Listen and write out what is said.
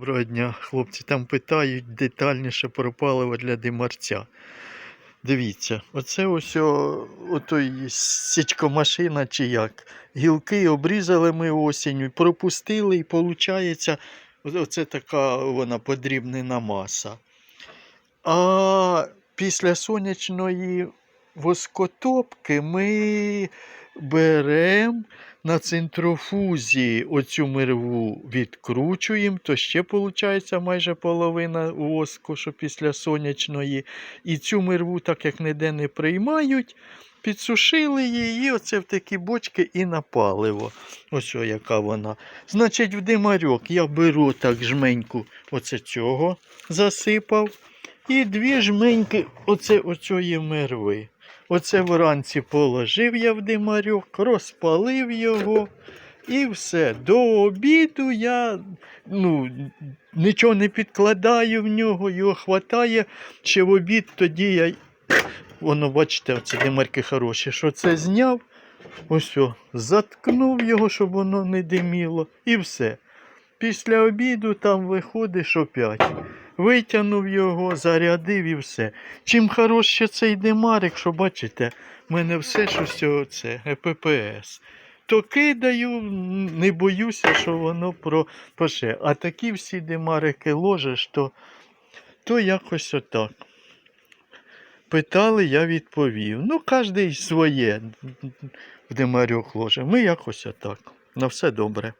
Доброго дня, хлопці. Там питають детальніше про паливо для димарця. Дивіться, оце ось отой січкомашина чи як. Гілки обрізали ми осінню, пропустили і виходить, оце така вона подрібнена маса. А після сонячної воскотопки ми беремо на центрофузі оцю мирву відкручуємо, то ще виходить майже половина воску, що після сонячної. І цю мирву, так як ніде не приймають, підсушили її, оце в такі бочки і на паливо. Ось о, яка вона. Значить, в димарьок я беру так жменьку оце цього засипав. І дві жменьки оце, оцої мирви. Оце вранці положив я в димарьок, розпалив його і все. До обіду я ну, нічого не підкладаю в нього, його хватає. Ще в обід тоді я. Воно, бачите, оце димарки хороші, що це зняв. Ось, о, заткнув його, щоб воно не диміло, і все. Після обіду там виходиш опять. Витягнув його, зарядив і все. Чим хороше цей димарик, що бачите, в мене все що з цього це ЕППС. То кидаю, не боюся, що воно пропаше. А такі всі димарики ложиш, то, то якось отак. Питали, я відповів. Ну, кожен своє в димарьок ложе. Ми якось отак. На все добре.